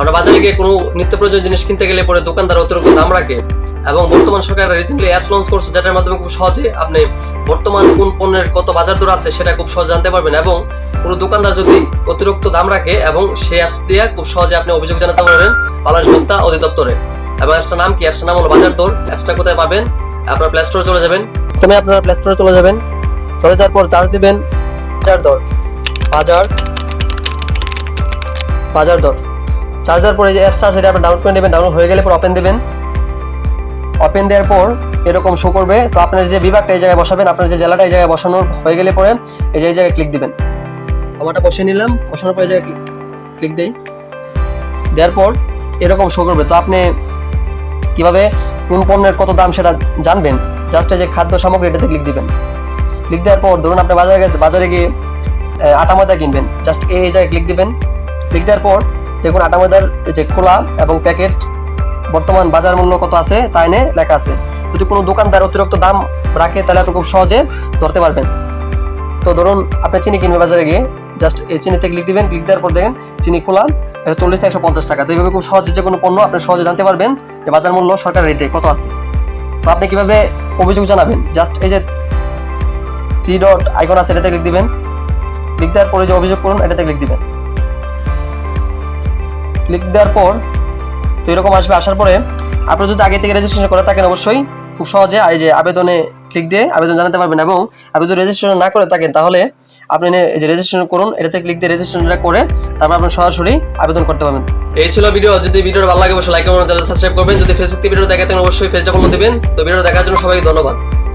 আমরা বাজারে গিয়ে কোনো নিত্য প্রয়োজনীয় জিনিস কিনতে গেলে পরে দোকানদার অতিরিক্ত দাম রাখে। এবং বর্তমান সরকার রিসেন্টলি অ্যাপ লঞ্চ করছে, যেটার মাধ্যমে খুব সহজে আপনি বর্তমান কোন পণ্যের কত বাজার দর আছে সেটা খুব সহজে জানতে পারবেন এবং কোনো দোকানদার যদি অতিরিক্ত দাম রাখে এবং সেই অ্যাপ দিয়ে খুব সহজে আপনি অভিযোগ জানাতে পারবেন বাংলাদেশ ভোক্তা অধিদপ্তরে। এবং অ্যাপসটার নাম কি? অ্যাপসটার নাম হলো বাজার দর। অ্যাপসটা কোথায় পাবেন? আপনার প্লে স্টোরে চলে যাবেন। প্রথমে আপনারা প্লে স্টোরে চলে যাবেন। চলে যাওয়ার পর চার্জ দিবেন, বাজার দর। বাজার বাজার দর। চার্জ দেওয়ার পরে যে অ্যাপ চার্জ এটা আপনি ডাউনলোড করে নেবেন ডাউনলোড হয়ে গেলে পর ওপেন দেবেন। ওপেন দেওয়ার পর এরকম শো করবে। তো আপনার যে বিভাগটা এই জায়গায় বসাবেন, আপনার যে জেলাটা এই জায়গায় বসানোর হয়ে গেলে পরে এই জায়গায় ক্লিক দিবেন। আমারটা বসিয়ে নিলাম, বসানোর পরে এই জায়গায় ক্লিক দেই। দেওয়ার পর এরকম শো করবে। তো আপনি কীভাবে কোন পণ্যের কত দাম সেটা জানবেন। জাস্ট এই যে খাদ্য সামগ্রী এটাতে ক্লিক দিবেন। ক্লিক দেওয়ার পর ধরুন আপনি বাজারে গেছে, বাজারে গিয়ে আটা ময়দা কিনবেন। জাস্ট এই জায়গায় ক্লিক দিবেন। ক্লিক দেওয়ার পর দেখুন, আটা ময়দার যে খোলা এবং প্যাকেট বর্তমান বাজার মূল্য কত আছে, তা এনে লেখা আছে। যদি কোনো দোকানদার অতিরিক্ত দাম রাখে, তাহলে আপনি খুব সহজে ধরতে পারবেন। তো ধরুন, আপনি চিনি কিনবে বাজারে গিয়ে জাস্ট এই চিনিতে ক্লিক দিবেন ক্লিক দেওয়ার পর দেখেন, চিনি খোলা, এটা চল্লিশ থেকে একশো পঞ্চাশ টাকা। তো এইভাবে খুব সহজে যে কোনো পণ্য আপনি সহজে জানতে পারবেন যে বাজার মূল্য সরকার রেটে কত আছে। তো আপনি কীভাবে অভিযোগ জানাবেন? জাস্ট এই যে থ্রি ডট আইকন আছে, এটাতে ক্লিক দিবেন। ক্লিক দেওয়ার পরে যে অভিযোগ করুন, এটাতে ক্লিক দিবেন। ক্লিক দেওয়ার পর তো এরকম আসবে। আসার পরে আপনি যদি আগে থেকে রেজিস্ট্রেশন করে থাকেন অবশ্যই খুব সহজে এই যে আবেদনে ক্লিক দিয়ে আবেদন জানাতে পারবেন এবং আপনি যদি রেজিস্ট্রেশন না করে থাকেন তাহলে আপনি এই যে রেজিস্ট্রেশন করুন, এটাতে ক্লিক দিয়ে রেজিস্ট্রেশনটা করে তারপর আপনি সরাসরি আবেদন করতে পারবেন। এই ছিল ভিডিও যদি ভিডিওটা ভালো লাগে, অবশ্যই লাইক এবং সাবস্ক্রাইব করবেন। যদি ফেসবুক ভিডিও দেখে থাকেন, অবশ্যই ফলো দিবেন। তো ভিডিও দেখার জন্য সবাইকে ধন্যবাদ।